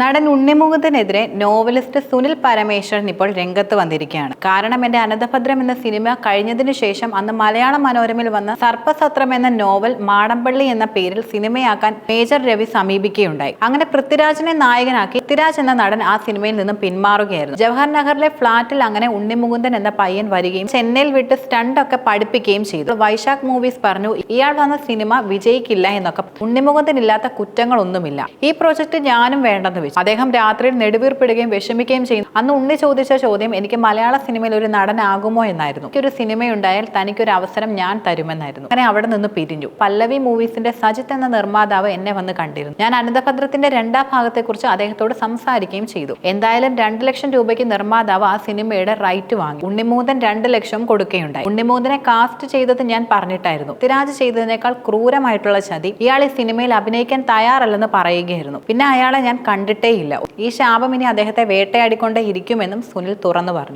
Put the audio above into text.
നടൻ ഉണ്ണിമുഖത്തിനെതിരെ നോവലിസ്റ്റ് സുനിൽ പരമേശ്വരൻ ഇപ്പോൾ രംഗത്ത് വന്നിരിക്കുകയാണ്. കാരണം എന്റെ അനന്തഭദ്രം എന്ന സിനിമ കഴിഞ്ഞതിന് ശേഷം അന്ന് മലയാള മനോരമയിൽ വന്ന സർപ്പസത്രം എന്ന നോവൽ മാടമ്പള്ളി എന്ന പേരിൽ സിനിമയാക്കാൻ മേജർ രവി സമീപിക്കുകയുണ്ടായി. അങ്ങനെ പൃഥ്വിരാജിനെ നായകനാക്കി പൃഥ്വിരാജ് എന്ന നടൻ ആ സിനിമയിൽ നിന്നും പിന്മാറുകയായിരുന്നു. ജവഹർ നഗറിലെ ഫ്ളാറ്റിൽ അങ്ങനെ ഉണ്ണിമുകുന്ദൻ എന്ന പയ്യൻ വരികയും ചെന്നൈയിൽ വിട്ട് സ്റ്റണ്ട് ഒക്കെ പഠിപ്പിക്കുകയും ചെയ്തു. വൈശാഖ് മൂവീസ് പറഞ്ഞു ഇയാൾ വന്ന സിനിമ വിജയിക്കില്ല എന്നൊക്കെ. ഉണ്ണിമുകുന്ദൻ ഇല്ലാത്ത കുറ്റങ്ങളൊന്നുമില്ല. ഈ പ്രോജക്റ്റ് ഞാനും വേണ്ടെന്ന് വെച്ചു അദ്ദേഹം രാത്രിയിൽ നെടുവീർപ്പിടുകയും വിഷമിക്കുകയും ചെയ്യും അന്ന് ഉണ്ണി ചോദിച്ച ചോദ്യം എനിക്ക് മലയാള സിനിമയിൽ ഒരു നടനാകുമോ? എന്നായിരുന്നു. എനിക്കൊരു സിനിമയുണ്ടായാൽ തനിക്കൊരു അവസരം ഞാൻ തരുമെന്നായിരുന്നു. അങ്ങനെ അവിടെ നിന്ന് പിരിഞ്ഞു. പല്ലവി മൂവീസിന്റെ സജിത്ത് എന്ന നിർമ്മാതാവ് എന്നെ വന്ന് കണ്ടിരുന്നു. ഞാൻ അനന്തഭദ്രത്തിന്റെ രണ്ടാം ഭാഗത്തെക്കുറിച്ച് അദ്ദേഹത്തോട് സംസാരിക്കുകയും ചെയ്തു. എന്തായാലും രണ്ട് ലക്ഷം രൂപയ്ക്ക് നിർമ്മാതാവ് ആ സിനിമയുടെ റൈറ്റ് വാങ്ങി. ഉണ്ണിമൂതൻ രണ്ട് ലക്ഷം കൊടുക്കുകയുണ്ടായി. ഉണ്ണിമൂതനെ കാസ്റ്റ് ചെയ്തത് ഞാൻ പറഞ്ഞിട്ടായിരുന്നു. തിരാജ് ചെയ്തതിനേക്കാൾ ക്രൂരമായിട്ടുള്ള ചതി ഇയാൾ ഈ സിനിമയിൽ അഭിനയിക്കാൻ തയ്യാറല്ലെന്ന് പറയുകയായിരുന്നു. പിന്നെ അയാളെ ഞാൻ കണ്ടിട്ടേയില്ല. ഈ ശാപം ഇനി അദ്ദേഹത്തെ വേട്ടയാടിക്കൊണ്ടേ ഇരിക്കുമെന്നും സുനിൽ തുറന്നു പറഞ്ഞു.